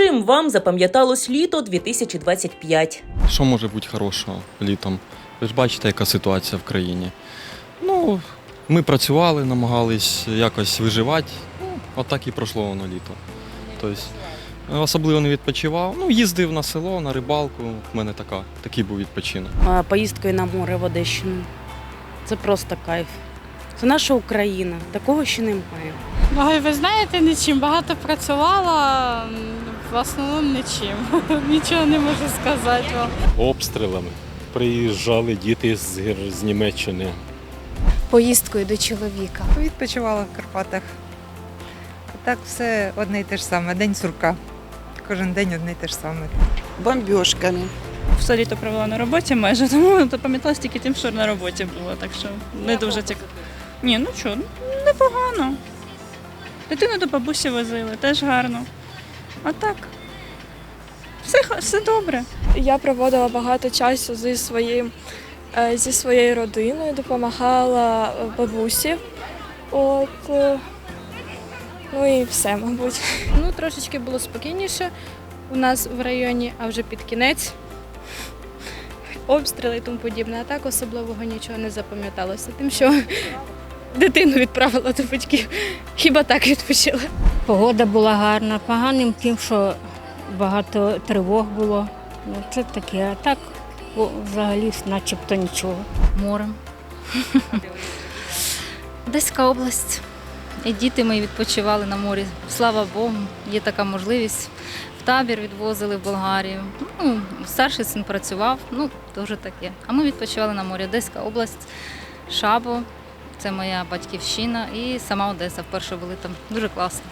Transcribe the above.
Чим вам запам'яталось літо 2025? Що може бути хорошого літом? Ви ж бачите, яка ситуація в країні. Ну, ми працювали, намагались якось виживати. Ну, отак і пройшло воно літо. Тобто, особливо не відпочивав. Ну, їздив на село, на рибалку. У мене така, такий був відпочинок. а, поїздкою на море в Одещину. Це просто кайф. Це наша Україна, такого ще немає. Ой, ви знаєте, нічим. Багато працювала, в основному нічим. Нічого не можу сказати вам. обстрілами. Приїжджали діти з, з Німеччини. поїздкою до чоловіка. Відпочивала в Карпатах. Так все одне й те ж саме. День сурка. Кожен день одне й те ж саме. бомбіжками. все літо провела на роботі майже, тому запам'яталась тільки тим, що на роботі було, так що не дуже цікаво. Ні, ну що, непогано. Дитину до бабусі возили, теж гарно. А так, все, все добре. Я проводила багато часу зі своїм е, зі своєю родиною, допомагала е, бабусі. От е, ну і все, мабуть. Ну, трошечки було спокійніше у нас в районі, а вже під кінець обстріли і тому подібне. А так особливого нічого не запам'яталося. Тим, що дитину відправила до батьків. Хіба так відпочила? Погода була гарна, поганим тим, що багато тривог було. Ну, це таке, а так о, взагалі начебто нічого. морем. Одеська область. І діти мої відпочивали на морі. Слава Богу, є така можливість. В табір відвозили в Болгарію. Ну, старший син працював, ну, дуже таке. А ми відпочивали на морі. Одеська область, Шабо, це моя батьківщина, і сама Одеса вперше були там. Дуже класно.